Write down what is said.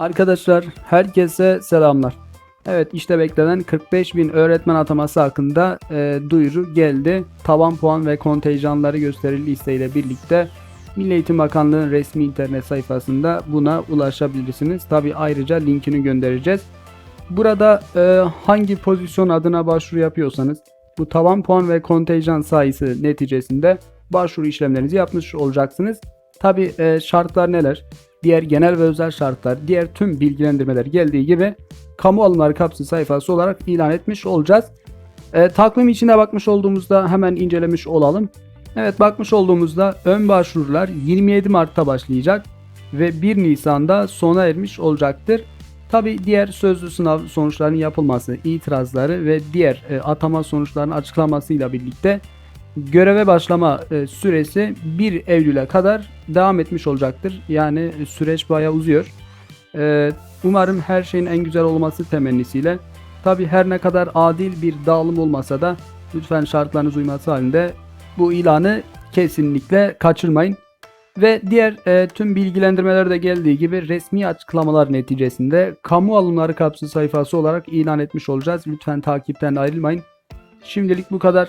Arkadaşlar herkese selamlar. Evet işte beklenen 45 bin öğretmen ataması hakkında e, duyuru geldi. Tavan puan ve kontenjanları gösterildi listeyle birlikte Milli Eğitim Bakanlığı'nın resmi internet sayfasında buna ulaşabilirsiniz. Tabi ayrıca linkini göndereceğiz. Burada e, hangi pozisyon adına başvuru yapıyorsanız bu tavan puan ve kontenjan sayısı neticesinde başvuru işlemlerinizi yapmış olacaksınız. Tabi şartlar neler? Diğer genel ve özel şartlar, diğer tüm bilgilendirmeler geldiği gibi kamu alımları kapsın sayfası olarak ilan etmiş olacağız. E, takvim içine bakmış olduğumuzda hemen incelemiş olalım. Evet bakmış olduğumuzda ön başvurular 27 Mart'ta başlayacak ve 1 Nisan'da sona ermiş olacaktır. Tabi diğer sözlü sınav sonuçlarının yapılması, itirazları ve diğer e, atama sonuçlarının açıklamasıyla birlikte göreve başlama e, süresi 1 Eylül'e kadar devam etmiş olacaktır. Yani süreç bayağı uzuyor. E, umarım her şeyin en güzel olması temennisiyle. Tabi her ne kadar adil bir dağılım olmasa da lütfen şartlarınız uyması halinde bu ilanı kesinlikle kaçırmayın. Ve diğer e, tüm bilgilendirmelerde geldiği gibi resmi açıklamalar neticesinde kamu alımları kapsı sayfası olarak ilan etmiş olacağız. Lütfen takipten ayrılmayın. Şimdilik bu kadar.